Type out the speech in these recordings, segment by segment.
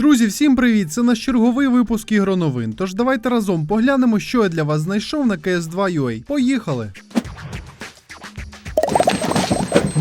Друзі, всім привіт! Це наш черговий випуск ігроновин. Тож давайте разом поглянемо, що я для вас знайшов на CS2 UA. Поїхали!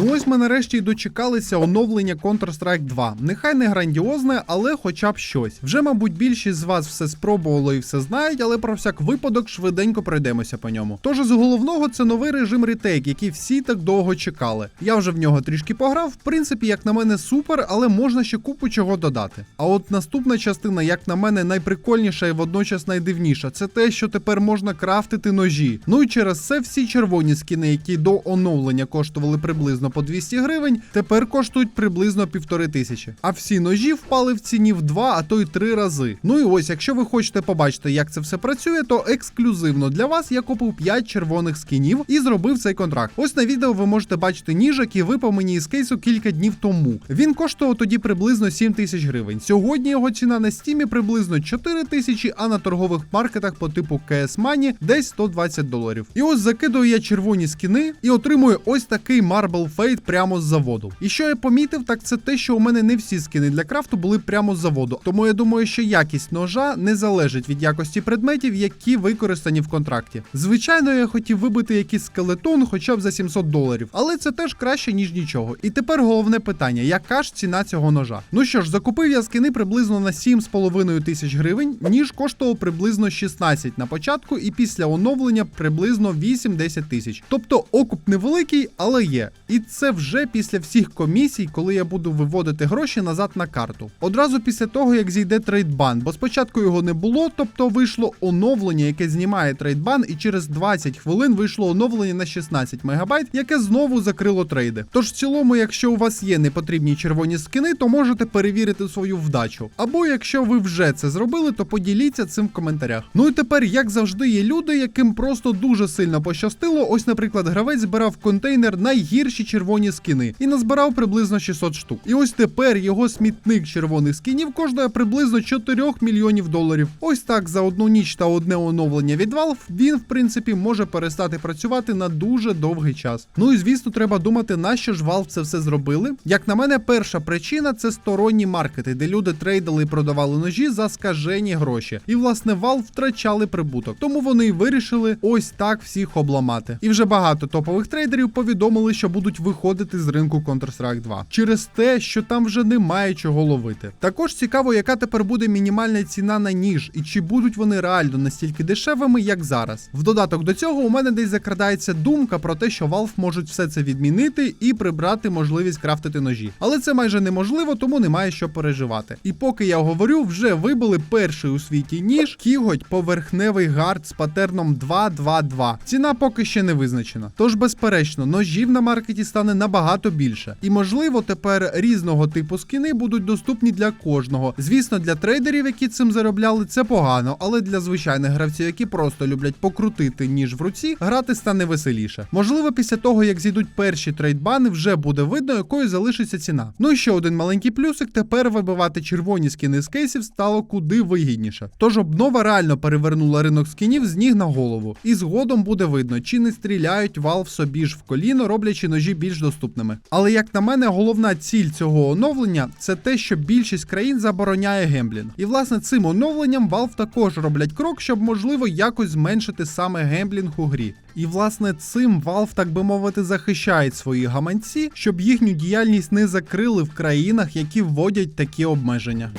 Ну ось ми нарешті й дочекалися оновлення Counter-Strike 2. Нехай не грандіозне, але хоча б щось. Вже, мабуть, більшість з вас все спробувало і все знають, але про всяк випадок швиденько пройдемося по ньому. Тож з головного це новий режим ретейк, який всі так довго чекали. Я вже в нього трішки пограв. В принципі, як на мене, супер, але можна ще купу чого додати. А от наступна частина, як на мене, найприкольніша і водночас найдивніша, це те, що тепер можна крафтити ножі. Ну і через це всі червоні скіни, які до оновлення коштували приблизно по 200 гривень, тепер коштують приблизно півтори тисячі. А всі ножі впали в ціні в два, а то й три рази. Ну і ось, якщо ви хочете побачити, як це все працює, то ексклюзивно для вас я купив 5 червоних скінів і зробив цей контракт. Ось на відео ви можете бачити ніж, який випав мені із кейсу кілька днів тому. Він коштував тоді приблизно 7 тисяч гривень. Сьогодні його ціна на стімі приблизно 4 тисячі, а на торгових маркетах по типу CS Money десь 120 доларів. І ось закидую я червоні скіни і отримую ось такий Marble Fate прямо з заводу. І що я помітив, так це те, що у мене не всі скини для крафту були прямо з заводу. Тому я думаю, що якість ножа не залежить від якості предметів, які використані в контракті. Звичайно, я хотів вибити якийсь скелетон хоча б за 700 доларів, але це теж краще, ніж нічого. І тепер головне питання: яка ж ціна цього ножа? Ну що ж, закупив я скини приблизно на 7,5 тисяч гривень, ніж коштував приблизно 16 на початку, і після оновлення приблизно 8-10 тисяч. Тобто окуп невеликий, але є. І це вже після всіх комісій, коли я буду виводити гроші назад на карту. Одразу після того, як зійде трейдбан, бо спочатку його не було, тобто вийшло оновлення, яке знімає трейдбан, і через 20 хвилин вийшло оновлення на 16 мегабайт, яке знову закрило трейди. Тож в цілому, якщо у вас є непотрібні червоні скини, то можете перевірити свою вдачу. Або якщо ви вже це зробили, то поділіться цим в коментарях. Ну і тепер, як завжди, є люди, яким просто дуже сильно пощастило. Ось, наприклад, гравець збирав контейнер найгірші червоні скини і назбирав приблизно 600 штук. І ось тепер його смітник червоних скінів коштує приблизно 4 мільйонів доларів. Ось так за одну ніч та одне оновлення від Valve він, в принципі, може перестати працювати на дуже довгий час. Ну і звісно, треба думати, на що ж Valve це все зробили. Як на мене, перша причина це сторонні маркети, де люди трейдили і продавали ножі за скажені гроші. І власне Valve втрачали прибуток. Тому вони й вирішили ось так всіх обламати. І вже багато топових трейдерів повідомили, що будуть виходити з ринку Counter-Strike 2 через те, що там вже немає чого ловити. Також цікаво, яка тепер буде мінімальна ціна на ніж, і чи будуть вони реально настільки дешевими, як зараз. В додаток до цього у мене десь закрадається думка про те, що Valve можуть все це відмінити і прибрати можливість крафтити ножі. Але це майже неможливо, тому немає що переживати. І поки я говорю, вже вибили перший у світі ніж кіготь поверхневий гард з патерном 2-2-2. Ціна поки ще не визначена. Тож, безперечно, ножів на маркеті стане набагато більше. І можливо, тепер різного типу скіни будуть доступні для кожного. Звісно, для трейдерів, які цим заробляли, це погано, але для звичайних гравців, які просто люблять покрутити ніж в руці, грати стане веселіше. Можливо, після того, як зійдуть перші трейдбани, вже буде видно, якою залишиться ціна. Ну і ще один маленький плюсик: тепер вибивати червоні скіни з кейсів стало куди вигідніше. Тож обнова реально перевернула ринок скінів з ніг на голову. І згодом буде видно, чи не стріляють Valve собі ж в коліно, роблячи ножі більш доступними. Але як на мене, головна ціль цього оновлення це те, що більшість країн забороняє гемблінг. І власне цим оновленням Valve також роблять крок, щоб можливо якось зменшити саме гемблінг у грі. І власне цим Valve, так би мовити, захищають свої гаманці, щоб їхню діяльність не закрили в країнах, які вводять такі обмеження.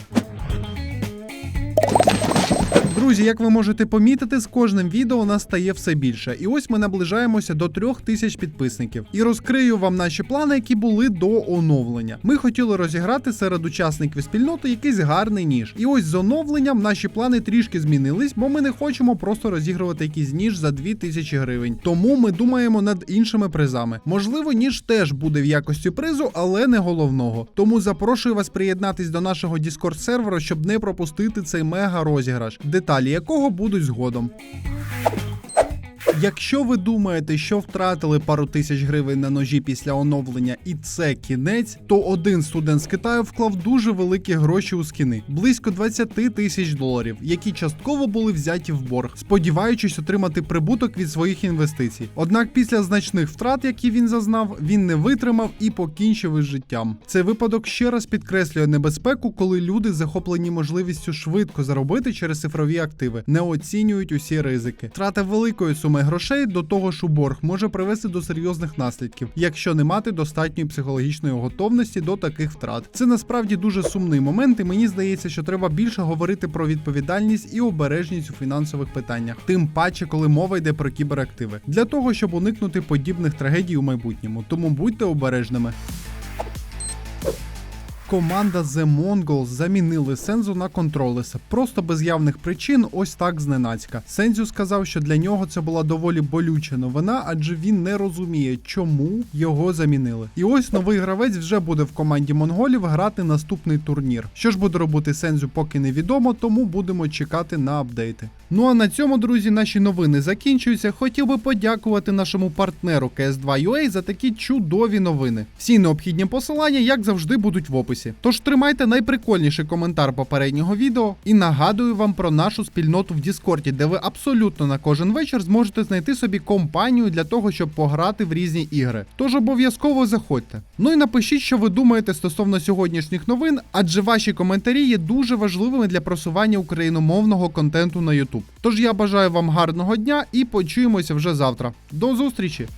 Друзі, як ви можете помітити, з кожним відео нас стає все більше. І ось ми наближаємося до трьох тисяч підписників. І розкрию вам наші плани, які були до оновлення. Ми хотіли розіграти серед учасників спільноти якийсь гарний ніж. І ось з оновленням наші плани трішки змінились, бо ми не хочемо просто розігрувати якийсь ніж за 2000 гривень. Тому ми думаємо над іншими призами. Можливо, ніж теж буде в якості призу, але не головного. Тому запрошую вас приєднатись до нашого Discord сервера, щоб не пропустити цей мега розіграш. Деталі якого будуть згодом. Якщо ви думаєте, що втратили пару тисяч гривень на ножі після оновлення, і це кінець, то один студент з Китаю вклав дуже великі гроші у скіни близько 20 тисяч доларів, які частково були взяті в борг, сподіваючись отримати прибуток від своїх інвестицій. Однак після значних втрат, які він зазнав, він не витримав і покінчив із життям. Цей випадок ще раз підкреслює небезпеку, коли люди, захоплені можливістю швидко заробити через цифрові активи, не оцінюють усі ризики. Втрата великої суми грошей до того ж у борг може привести до серйозних наслідків, якщо не мати достатньої психологічної готовності до таких втрат. Це насправді дуже сумний момент, і мені здається, що треба більше говорити про відповідальність і обережність у фінансових питаннях, тим паче, коли мова йде про кіберактиви, для того, щоб уникнути подібних трагедій у майбутньому. Тому будьте обережними. Команда The Mongols замінили Сензу на контролеса просто без явних причин, ось так зненацька. Сензю сказав, що для нього це була доволі болюча новина, адже він не розуміє, чому його замінили. І ось новий гравець вже буде в команді монголів грати наступний турнір. Що ж буде робити Сензю, поки невідомо, тому будемо чекати на апдейти. Ну а на цьому, друзі, наші новини закінчуються. Хотів би подякувати нашому партнеру CS2UA за такі чудові новини. Всі необхідні посилання, як завжди, будуть в описі. Тож тримайте найприкольніший коментар попереднього відео і нагадую вам про нашу спільноту в Діскорді, де ви абсолютно на кожен вечір зможете знайти собі компанію для того, щоб пограти в різні ігри. Тож обов'язково заходьте. Ну і напишіть, що ви думаєте стосовно сьогоднішніх новин, адже ваші коментарі є дуже важливими для просування україномовного контенту на YouTube. Тож я бажаю вам гарного дня і почуємося вже завтра. До зустрічі!